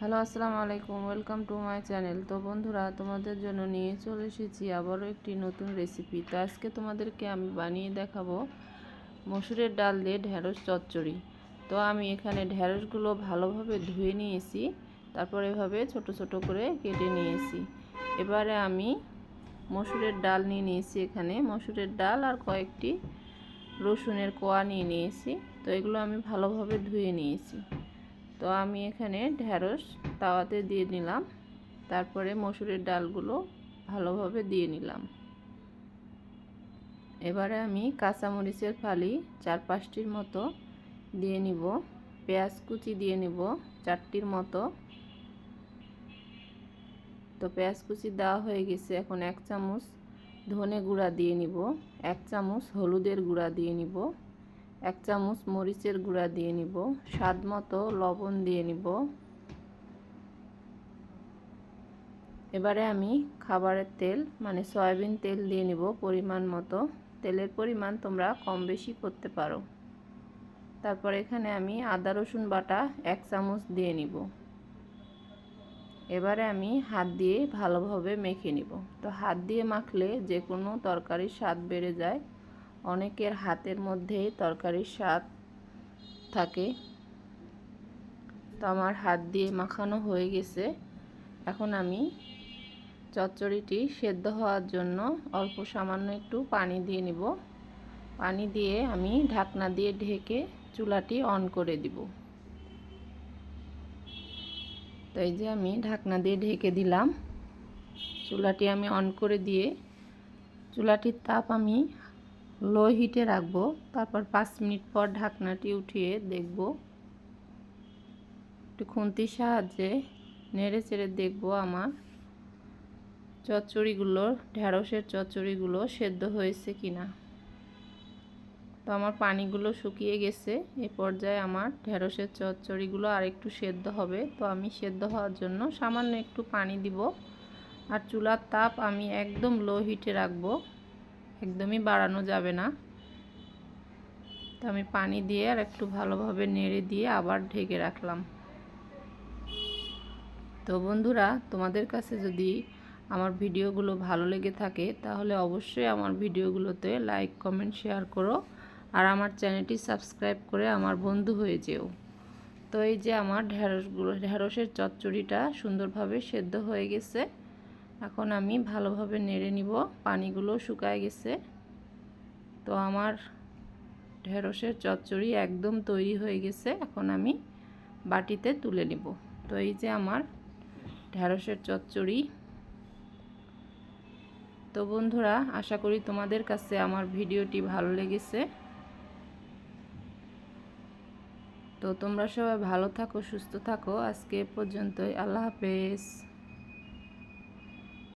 Hello, আসসালামু আলাইকুম, welcome to my channel. তো বন্ধুরা, তোমাদের জন্য নিয়ে চলে এসেছি আবারও একটি নতুন রেসিপি। তো আজকে তোমাদেরকে আমি বানিয়ে দেখাবো মসুরের ডাল দিয়ে ঢ্যাঁড়স চচ্চড়ি। তো আমি এখানে ঢ্যাঁড়সগুলো ভালোভাবে ধুয়ে নিয়েছি, তারপর এভাবে ছোট ছোট করে কেটে নিয়েছি। এবারে আমি মসুরের ডাল নিয়ে নিয়েছি এখানে। মসুরের ডাল আর কয়েকটি রসুনের কোয়া নিয়ে নিয়েছি। তো এগুলো আমি ভালোভাবে ধুয়ে নিয়েছি। তো আমি এখানে ঢ্যাঁড়স তাওয়াতে দিয়ে নিলাম তারপরে মসুরের ডালগুলো ভালোভাবে দিয়ে নিলাম। এবারে আমি কাঁচামরিচের ফালি চার পাঁচটির মতো দিয়ে নিব। পেঁয়াজ কুচি দিয়ে নিব চারটির মতো। তো পেঁয়াজ কুচি দেওয়া হয়ে গেছে। এখন এক চামচ ধনে গুঁড়া দিয়ে নিব। এক চামচ হলুদের গুঁড়া দিয়ে নিব। এক চামচ মরিচের গুঁড়া দিয়ে নিব, স্বাদ মতো লবণ দিয়ে নিব। এবারে আমি খাবারের তেল মানে সয়াবিন তেল দিয়ে নিব পরিমাণ মতো। তেলের পরিমাণ তোমরা কম বেশি করতে পারো। তারপর এখানে আমি আদা, রসুন বাটা এক চামচ দিয়ে নিব। এবারে আমি হাত দিয়ে ভালোভাবে মেখে নিব। তো হাত দিয়ে মাখলে যে কোনো তরকারির স্বাদ বেড়ে যায়। অনেকের হাতের মধ্যেই তরকারির স্বাদ থাকে। তো আমার হাত দিয়ে মাখানো হয়ে গেছে। এখন আমি চচ্চড়িটি সেদ্ধ হওয়ার জন্য অল্প সামান্য একটু পানি দিয়ে নিব। পানি দিয়ে আমি ঢাকনা দিয়ে ঢেকে চুলাটি অন করে দিব। তো এই যে আমি ঢাকনা দিয়ে ঢেকে দিলাম। চুলাটি আমি অন করে দিয়ে, চুলাটির তাপ আমি লো হিটে রাখব, তারপর পাঁচ মিনিট পর ঢাকনাটি উঠিয়ে দেখব। একটু খুন্তির সাহায্যে নেড়ে চেড়ে দেখব আমার চচ্চড়িগুলো ঢ্যাঁড়সের চচ্চড়িগুলো সেদ্ধ হয়েছে কি না তো আমার পানিগুলো শুকিয়ে গেছে, এ পর্যায়ে আমার ঢ্যাঁড়সের চচ্চড়িগুলো আর একটু সেদ্ধ হবে। তো আমি সেদ্ধ হওয়ার জন্য সামান্য একটু পানি দিব। আর চুলার তাপ আমি একদম লো হিটে রাখব। একদমই বাড়ানো যাবে না। তো আমি পানি দিয়ে আর একটু ভালোভাবে নেড়ে দিয়ে আবার ঢেকে রাখলাম। তো বন্ধুরা, তোমাদের কাছে যদি আমার ভিডিওগুলো ভালো লেগে থাকে, তাহলে অবশ্যই আমার ভিডিওগুলোতে লাইক, কমেন্ট, শেয়ার করো আর আমার চ্যানেলটি সাবস্ক্রাইব করে আমার বন্ধু হয়ে যেও। তো এই যে আমার ঢ্যাঁড়সগুলো ঢ্যাঁড়সের চচ্চড়িটা সুন্দরভাবে সেদ্ধ হয়ে গেছে। এখন আমি ভালোভাবে নেড়ে নিব। পানিগুলো শুকায় গেছে। তো আমার ঢেঁড়সের চচ্চড়ি একদম তৈরি হয়ে গেছে। এখন আমি বাটিতে তুলে নিব। তো এই যে আমার ঢেঁড়সের চচ্চড়ি। তো বন্ধুরা, আশা করি তোমাদের কাছে আমার ভিডিওটি ভালো লেগেছে। তো তোমরা সবাই ভালো থাকো, সুস্থ থাকো। আজকে পর্যন্তই। আল্লাহ হাফেজ।